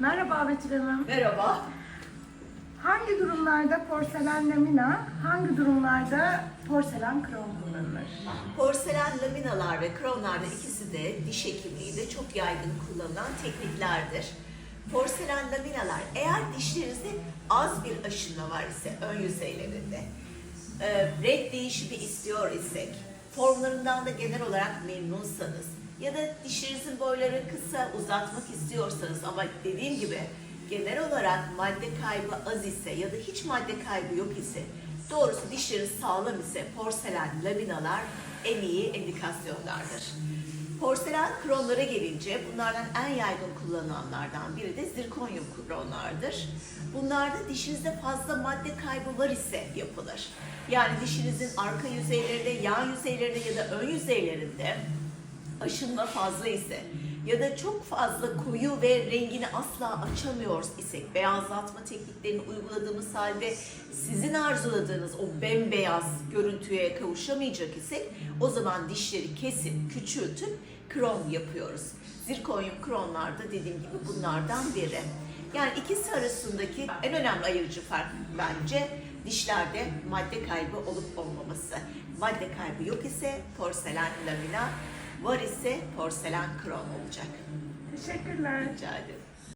Merhaba Betül Hanım. Merhaba. Hangi durumlarda porselen lamina, hangi durumlarda porselen krom kullanılır? Porselen laminalar ve kronlarda ikisi de diş hekimliğinde çok yaygın kullanılan tekniklerdir. Porselen laminalar eğer dişlerinizde az bir aşınma var ise ön yüzeylerinde, e, renk değişimi istiyor isek, formlarından da genel olarak memnunsanız ya da dişlerinizin boyları kısa uzatmak istiyorsanız ama dediğim gibi genel olarak madde kaybı az ise ya da hiç madde kaybı yok ise doğrusu dişleriniz sağlam ise porselen laminalar en iyi indikasyonlardır. Porselen kronlara gelince bunlardan en yaygın kullanılanlardan biri de zirkonyum kronlardır. Bunlarda dişinizde fazla madde kaybı var ise yapılır. Yani dişinizin arka yüzeylerinde, yan yüzeylerinde ya da ön yüzeylerinde aşınma fazla ise ya da çok fazla koyu ve rengini asla açamıyor isek, beyazlatma tekniklerini uyguladığımız halde sizin arzuladığınız o bembeyaz görüntüye kavuşamayacak isek o zaman dişleri kesip küçültüp kron yapıyoruz. Zirkonyum kronlar da dediğim gibi bunlardan biri. Yani ikisi arasındaki en önemli ayırıcı fark bence dişlerde madde kaybı olup olmaması. Madde kaybı yok ise porselen lamina, var ise porselen kron olacak. Teşekkürler. Rica ederim.